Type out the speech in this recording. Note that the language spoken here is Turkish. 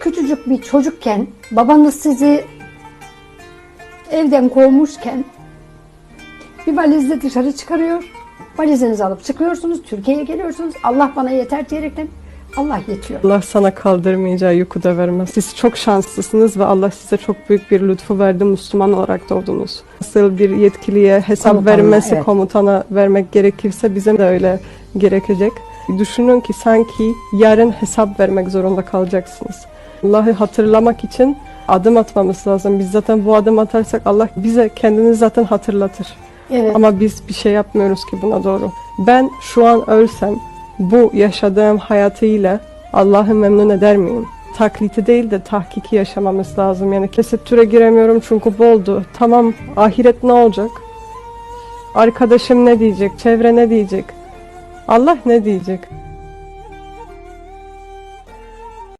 küçücük bir çocukken babanız sizi evden kovmuşken bir valizle dışarı çıkarıyor. Valizinizi alıp çıkıyorsunuz. Türkiye'ye geliyorsunuz. Allah bana yeter diyerekten Allah yetiyor. Allah sana kaldırmayacağı yükü de vermez. Siz çok şanslısınız ve Allah size çok büyük bir lütfu verdi. Müslüman olarak doğdunuz. Nasıl bir yetkiliye hesap Komutana, vermesi evet. komutana vermek gerekirse bize de öyle gerekecek. Düşünün ki sanki yarın hesap vermek zorunda kalacaksınız. Allah'ı hatırlamak için adım atmamız lazım. Biz zaten bu adım atarsak Allah bize kendini zaten hatırlatır. Evet. Ama biz bir şey yapmıyoruz ki buna doğru. Ben şu an ölsem bu yaşadığım hayatıyla Allah'ı memnun eder miyim? Takliti değil de tahkiki yaşamamız lazım. Yani tesettüre giremiyorum çünkü bu oldu. Tamam ahiret ne olacak? Arkadaşım ne diyecek? Çevre ne diyecek? Allah ne diyecek?